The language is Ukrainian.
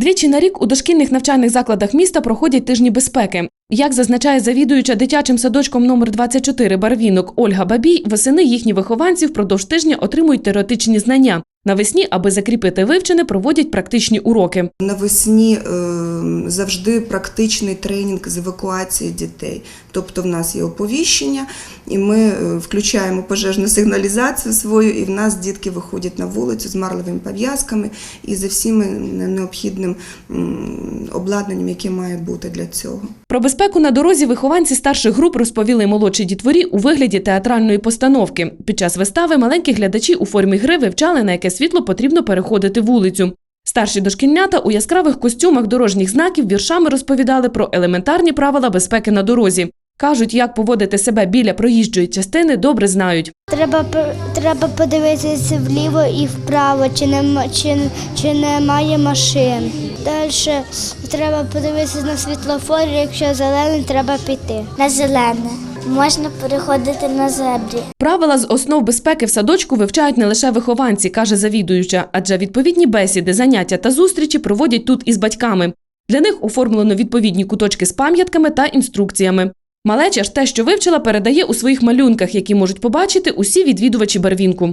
Двічі на рік у дошкільних навчальних закладах міста проходять тижні безпеки. Як зазначає завідуюча дитячим садочком номер 24 Барвінок Ольга Бабій, восени їхні вихованці впродовж тижня отримують теоретичні знання. Навесні, аби закріпити вивчене, проводять практичні уроки. Навесні е, завжди практичний тренінг з евакуації дітей. Тобто в нас є оповіщення, і ми е, включаємо пожежну сигналізацію свою, і в нас дітки виходять на вулицю з марлевими пов'язками і за всіми необхідним обладнанням, яке має бути для цього. Про безпеку на дорозі вихованці старших груп розповіли молодшій дітворі у вигляді театральної постановки. Під час вистави маленькі глядачі у формі гри вивчали, на яке світло потрібно переходити вулицю. Старші дошкільнята у яскравих костюмах дорожніх знаків віршами розповідали про елементарні правила безпеки на дорозі. Кажуть, як поводити себе біля проїжджої частини, добре знають. Треба, треба подивитися вліво і вправо, чи, нема, чи, чи немає машин. Далі треба подивитися на світлофор, якщо зелений, треба піти. На зелене. Можна переходити на зебрі. Правила з основ безпеки в садочку вивчають не лише вихованці, каже завідуюча, адже відповідні бесіди, заняття та зустрічі проводять тут із батьками. Для них оформлено відповідні куточки з пам'ятками та інструкціями. Малеча ж те, що вивчила, передає у своїх малюнках, які можуть побачити усі відвідувачі барвінку.